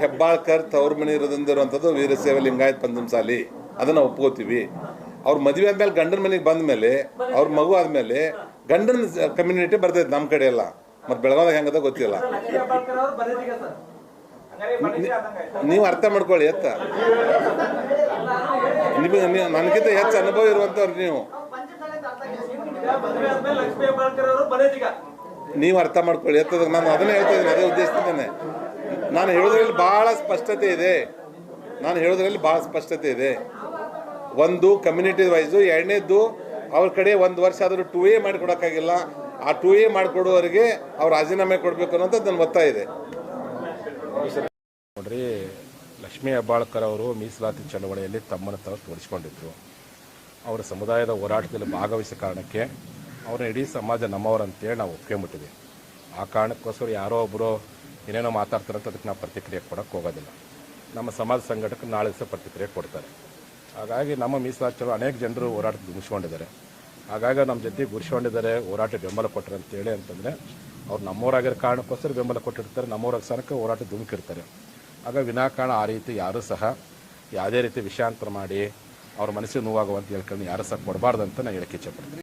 ಹೆಬ್ಬಾಳ್ಕರ್ ತವ್ರ ಮನೆ ಇರೋದಂದಿರುವಂಥದ್ದು ವೀರಶೈವ ಲಿಂಗಾಯತ್ ಪಂಚಮಸಾಲಿ. ಅದನ್ನು ಒಪ್ಕೋತೀವಿ. ಅವ್ರ ಮದುವೆ ಆದ್ಮೇಲೆ ಗಂಡನ ಮನೆಗೆ ಬಂದ ಮೇಲೆ, ಅವ್ರ ಮಗು ಆದ್ಮೇಲೆ ಗಂಡನ ಕಮ್ಯುನಿಟಿ ಬರ್ತೈತೆ ನಮ್ಮ ಕಡೆ ಎಲ್ಲ. ಮತ್ತು ಬೆಳಗಾವ್ದಾಗ ಹೆಂಗದ ಗೊತ್ತಿಲ್ಲ. ನೀವು ಅರ್ಥ ಮಾಡ್ಕೊಳ್ಳಿ ಎತ್ತ. ನಿಮಗೆ ನನಗಿಂತ ಹೆಚ್ಚು ಅನುಭವ ಇರುವಂಥವ್ರು ನೀವು. ಲಕ್ಷ್ಮೀ ನೀವು ಅರ್ಥ ಮಾಡ್ಕೊಳ್ಳಿ ಎತ್ತದ ನಾನು ಅದನ್ನೇ ಹೇಳ್ತಾ ಇದ್ದೀನಿ, ಅದೇ ಉದ್ದೇಶದಿಂದಾನೆ. ನಾನು ಹೇಳೋದ್ರಲ್ಲಿ ಭಾಳ ಸ್ಪಷ್ಟತೆ ಇದೆ. ನಾನು ಹೇಳೋದ್ರಲ್ಲಿ ಭಾಳ ಸ್ಪಷ್ಟತೆ ಇದೆ. ಒಂದು ಕಮ್ಯುನಿಟಿ ವೈಸು ಎರಡನೇದ್ದು ಅವ್ರ ಕಡೆ ಒಂದು ವರ್ಷ ಆದರೂ ಟೂ ಎ ಮಾಡಿಕೊಡೋಕ್ಕಾಗಿಲ್ಲ. ಆ ಟೂ ಎ ಮಾಡಿಕೊಡುವವರಿಗೆ ಅವ್ರು ರಾಜೀನಾಮೆ ಕೊಡಬೇಕು ಅನ್ನೋದು ನನ್ನ ಒತ್ತಾಯ ಇದೆ. ನೋಡ್ರಿ, ಲಕ್ಷ್ಮೀ ಹೆಬ್ಬಾಳ್ಕರ್ ಅವರು ಮೀಸಲಾತಿ ಚಳವಳಿಯಲ್ಲಿ ತಮ್ಮನ್ನು ತಾವು ತೋರಿಸ್ಕೊಂಡಿದ್ರು. ಅವರ ಸಮುದಾಯದ ಹೋರಾಟದಲ್ಲಿ ಭಾಗವಹಿಸೋ ಕಾರಣಕ್ಕೆ ಅವರ ಇಡೀ ಸಮಾಜ ನಮ್ಮವರಂತೇಳಿ ನಾವು ಒಪ್ಕೊಂಬಿಟ್ಟಿದ್ವಿ ಆ ಕಾರಣಕ್ಕೋಸ್ಕರ ಯಾರೋ ಒಬ್ಬರು ಏನೇನೋ ಮಾತಾಡ್ತಾರಂತ ಅದಕ್ಕೆ ನಾವು ಪ್ರತಿಕ್ರಿಯೆ ಕೊಡೋಕ್ಕೆ ಹೋಗೋದಿಲ್ಲ. ನಮ್ಮ ಸಮಾಜ ಸಂಘಟಕ ನಾಳೆ ದಿವಸ ಪ್ರತಿಕ್ರಿಯೆ ಕೊಡ್ತಾರೆ. ಹಾಗಾಗಿ ನಮ್ಮ ಮೀಸಲಾಚಲು ಅನೇಕ ಜನರು ಹೋರಾಟ ಮುಗಿಸ್ಕೊಂಡಿದ್ದಾರೆ ಹಾಗಾಗಿ ನಮ್ಮ ಜೊತೆ ಗುರ್ಸ್ಕೊಂಡಿದ್ದಾರೆ, ಹೋರಾಟ ಬೆಂಬಲ ಕೊಟ್ಟರು ಅಂತೇಳಿ ಅಂತಂದರೆ, ಅವ್ರು ನಮ್ಮೂರಾಗಿರೋ ಕಾರಣಕ್ಕೋಸ್ಕರ ಬೆಂಬಲ ಕೊಟ್ಟಿರ್ತಾರೆ ನಮ್ಮೂರಾಗ ಸ್ಥಾನಕ್ಕೆ ಹೋರಾಟ ಧುಮುಕಿರ್ತಾರೆ ಆಗ ವಿನಾಕಾರಣ ಆ ರೀತಿ ಯಾರೂ ಸಹ ಯಾವುದೇ ರೀತಿ ವಿಷಯಾಂತರ ಮಾಡಿ ಅವ್ರ ಮನಸ್ಸಿಗೆ ನೋವಾಗುವಂತ ಹೇಳ್ಕೊಂಡು ಯಾರೂ ಸಹ ಕೊಡಬಾರ್ದು ಅಂತ ನಾನು ಹೇಳಕ್ಕೆ ಇಚ್ಛೆಪಡ್ತೀನಿ